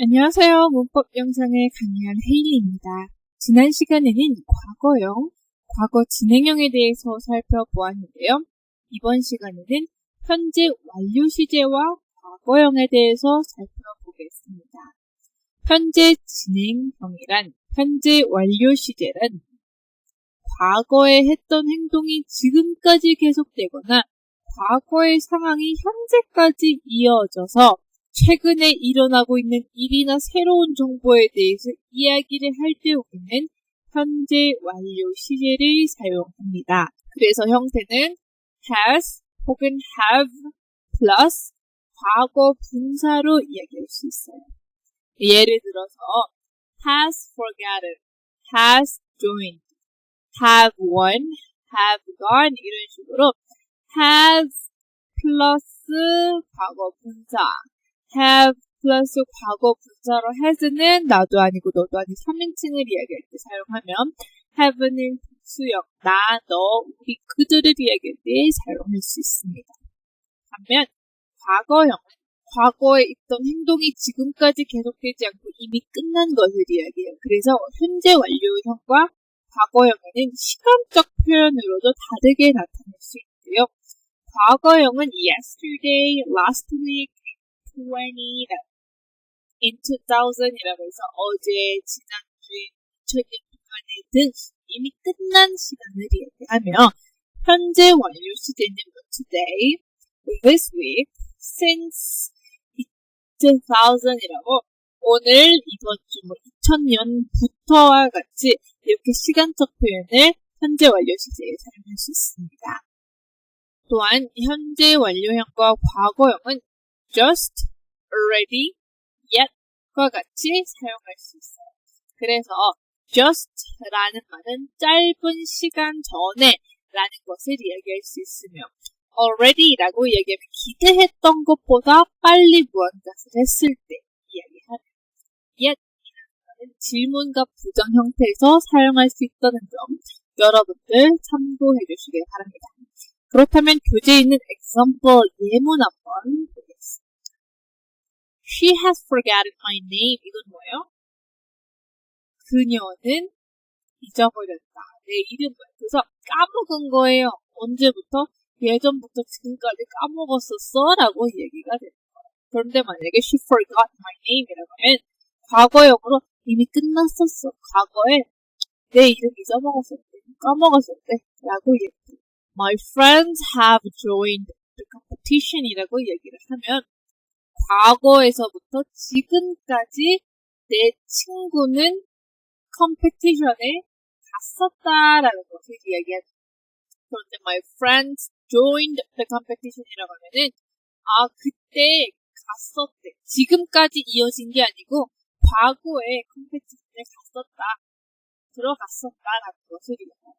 안녕하세요. 문법 영상을 강의한 헤일리입니다. 지난 시간에는 과거형, 과거 진행형에 대해서 살펴보았는데요. 이번 시간에는 현재 완료 시제와 과거형에 대해서 살펴보겠습니다. 현재 진행형이란 현재 완료 시제란 과거에 했던 행동이 지금까지 계속되거나 과거의 상황이 현재까지 이어져서 최근에 일어나고 있는 일이나 새로운 정보에 대해서 이야기를 할 때 우리는 현재 완료 시제를 사용합니다. 그래서 형태는 has 혹은 have plus 과거 분사로 이야기할 수 있어요. 예를 들어서 has forgotten, has joined, have won, have gone 이런 식으로 has 플러스 과거 분사 have 플러스 과거 분사로 has는 나도 아니고 너도 아닌 3인칭을 이야기할 때 사용하면 have는 수역, 나, 너, 우리 그들을 이야기할 때 사용할 수 있습니다. 반면 과거형, 과거에 있던 행동이 지금까지 계속되지 않고 이미 끝난 것을 이야기해요. 그래서 현재 완료형과 과거형에는 시간적 표현으로도 다르게 나타날 수 있고요. 과거형은 yesterday, last week, 20, in 2000이라고 해서 어제, 지난주에, 2000년 동안에 등 이미 끝난 시간을 얘기하며 현재 완료 시제는 뭐 today, this week, since 2000이라고 오늘, 이번 주, 뭐 2000년부터와 같이 이렇게 시간적 표현을 현재 완료 시제에 사용할 수 있습니다. 또한 현재 완료형과 과거형은 just, already, yet과 같이 사용할 수 있어요. 그래서 just라는 말은 짧은 시간 전에 라는 것을 이야기할 수 있으며 already라고 얘기하면 기대했던 것보다 빨리 무언가를 했을 때 이야기하는 말은 질문과 부정 형태에서 사용할 수 있다는 점 여러분들 참고해 주시길 바랍니다. 그렇다면 교재에 있는 example 예문 한번. She has forgotten my name. 이건 뭐예요? 그녀는 잊어버렸다. 내 이름을. 그래서 까먹은 거예요. 언제부터? 예전부터 지금까지 까먹었었어. 라고 얘기가 되는 거예요. 그런데 만약에 she forgot my name 이라고 하면 과거형으로 이미 끝났었어. 과거에 내 이름 잊어먹었을 때, 까먹었을 때 라고 얘기해요. My friends have joined the competition 이라고 얘기를 하면 과거에서부터 지금까지 내 친구는 컴페티션에 갔었다라는 것을 이야기하죠. 그런데 my friends joined the competition이라고 하면은 아 그때 갔었대. 지금까지 이어진 게 아니고 과거에 컴페티션에 갔었다. 들어갔었다라는 것을 이야기해요.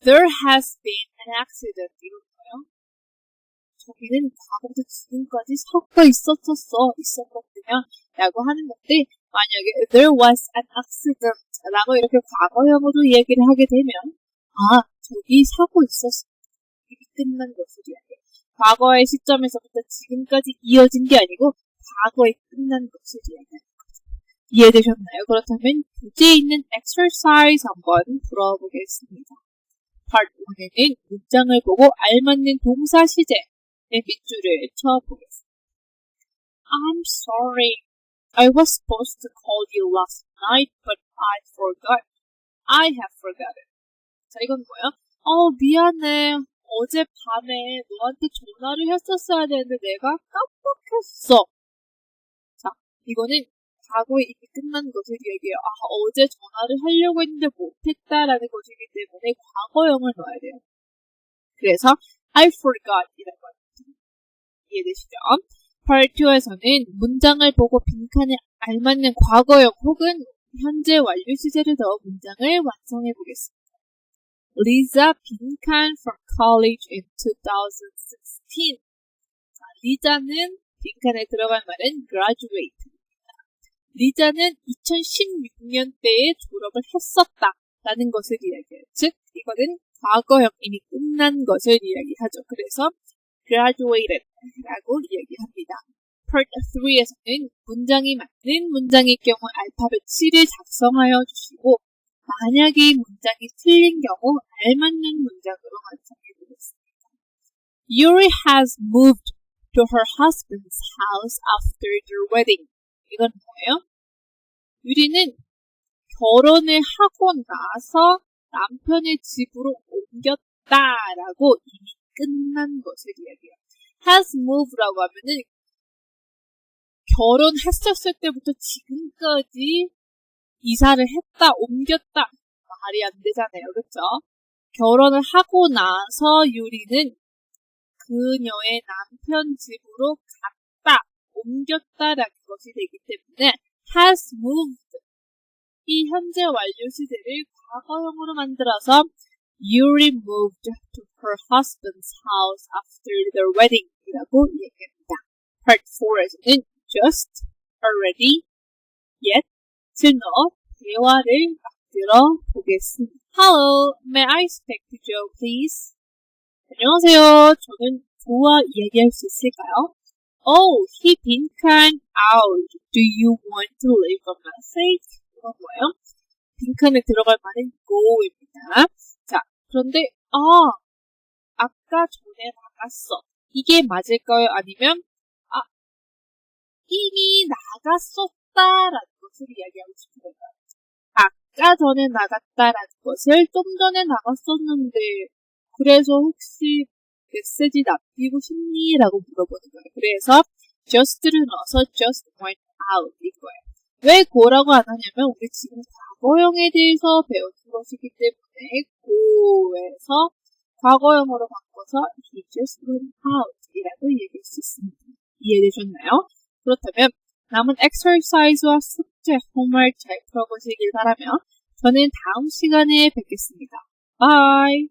There has been an accident 이런 저기는 과거부터 지금까지 사고가 있었었어, 있었거든요. 라고 하는 건데, 만약에 there was an accident 라고 이렇게 과거형으로 얘기를 하게 되면, 아, 저기 사고 있었어. 이게 끝난 것을 이야기해. 과거의 시점에서부터 지금까지 이어진 게 아니고, 과거에 끝난 것을 이야기하는. 이해되셨나요? 그렇다면, 교재에 있는 exercise 한번 풀어보겠습니다. Part 1에는 문장을 보고 알맞는 동사 시제 의 밑줄을 쳐보겠습니다. I'm sorry. I was supposed to call you last night, but I forgot. I have forgotten. 자, 이건 뭐야? 어, 미안해. 어제 밤에 너한테 전화를 했었어야 되는데 내가 깜빡했어. 자, 이거는 과거에 이미 끝난 것을 얘기해요. 아, 어제 전화를 하려고 했는데 못했다라는 것이기 때문에 과거형을 넣어야 돼요. 그래서 I forgot 이라고 합니다. 이해되시죠? 2에서는 문장을 보고 빈칸에 알맞는 과거형 혹은 현재 완료 시제를 넣어 문장을 완성해 보겠습니다. Lisa 빈칸 from college in 2016. 자, 리자는 빈칸에 들어갈 말은 graduate. 리자는 2016년대에 졸업을 했었다. 라는 것을 이야기해요. 즉, 이거는 과거형 이미 끝난 것을 이야기하죠. 그래서 graduated 라고 이야기합니다. Part 3에서는 문장이 맞는 문장일 경우 알파벳 C를 작성하여 주시고 만약에 이 문장이 틀린 경우 알맞는 문장으로 완성해 보겠습니다. Yuri has moved to her husband's house after their wedding. 이건 뭐예요? 유리는 결혼을 하고 나서 남편의 집으로 옮겼다라고 이미 끝난 것을 이야기해요. Has moved라고 하면은 결혼했었을 때부터 지금까지 이사를 했다, 옮겼다. 말이 안 되잖아요. 그쵸? 결혼을 하고 나서 유리는 그녀의 남편 집으로 갔다, 옮겼다라는 것이 되기 때문에 has moved 이 현재 완료 시제를 과거형으로 만들어서 Yuri moved to her husband's house after their wedding 이라고 얘기합니다. Part 4에서는 just, already, yet, to know 대화를 만들어 보겠습니다. Hello, may I speak to Joe, please? 안녕하세요. 저는 조와 이야기할 수 있을까요? Oh, he been kind out. Do you want to leave a message? 이건 뭐예요? 빈칸에 들어갈 말은 go입니다. 자, 그런데, 아, 아까 전에 나갔어. 이게 맞을까요? 아니면, 아, 이미 나갔었다라는 것을 이야기하고 싶은 건가요? 아까 전에 나갔다라는 것을 좀 전에 나갔었는데, 그래서 혹시 메시지 남기고 싶니? 라고 물어보는 거예요. 그래서 just를 넣어서 just went out 인 거예요. 왜 go라고 안 하냐면 우리 지금 과거형에 대해서 배우는 것이기 때문에 go에서 과거형으로 바꿔서 he just went out 이라고 얘기할 수 있습니다. 이해되셨나요? 그렇다면 남은 exercise와 숙제, homework 잘 풀어보시길 바라며 저는 다음 시간에 뵙겠습니다. Bye!